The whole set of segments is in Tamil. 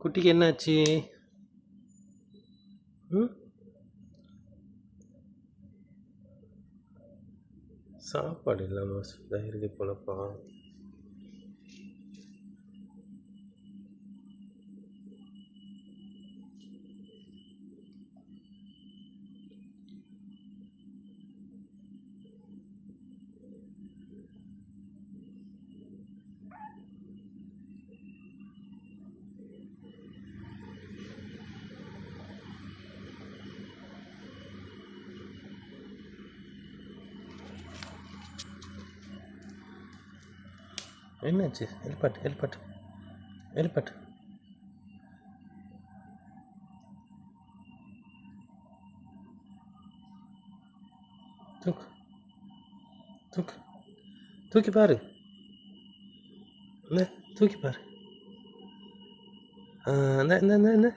குட்டிக்கு என்னாச்சு? சாப்பாடு இல்லாமல் இதாக இருக்கு போலப்பா. என்னாச்சு ஹெல்பாட் ஹெல்பாட் ஹெல்பாட் தூக்கு தூக்கு தூக்கி பாரு என்ன தூக்கி பாரு ஆ இந்த இந்த இந்த இந்த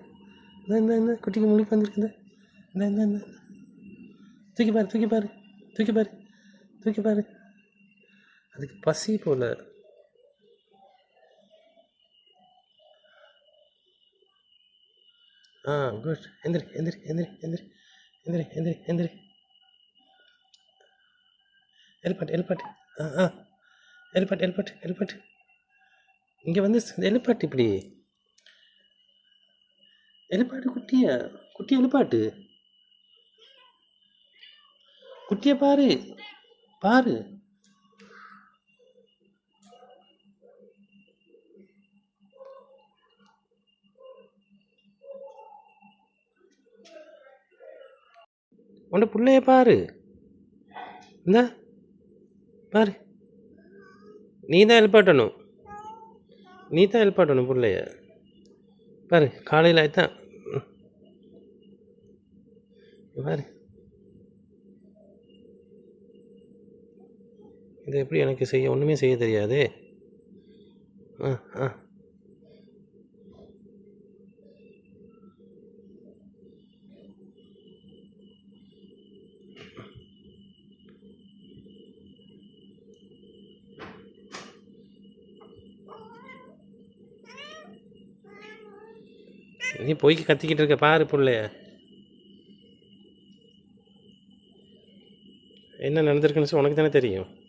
இந்த இந்த இந்த குட்டிக்கு முழிப்பு வந்துருக்குது இந்த இந்த இந்த தூக்கி பாரு தூக்கி பாரு தூக்கி பாரு தூக்கி பாரு அதுக்கு பசி போல ஆ குட். எந்திரி எந்திரி எந்திரி எந்திரி எந்திரி எந்திரி எந்திரி. எலிபட் எலிபட் ஆ ஆ. எலிபட் எலிபட் எலிபட் இங்கே வந்து எழுப்பாட்டு இப்படி. எலுப்பாட்டு குட்டியா குட்டி எலிபாட்டு குட்டியை பாரு பாரு. உன்ட பிள்ளைய பாரு. இந்த பாரு. நீ தான் எழுப்பாட்டணும் நீ தான் எழுப்பாட்டணும் பிள்ளைய. பாரு காலையில் ஆயிட்டான் ம். பாரு. இதை எப்படி எனக்கு செய்ய ஒன்றுமே செய்ய தெரியாதே. ஆ ஆ. நீ போய்க்கு கத்திக்கிட்டு இருக்க பாரு பிள்ளைய. என்ன நடந்திருக்குன்னு சொல்லி உனக்கு தானே தெரியும்.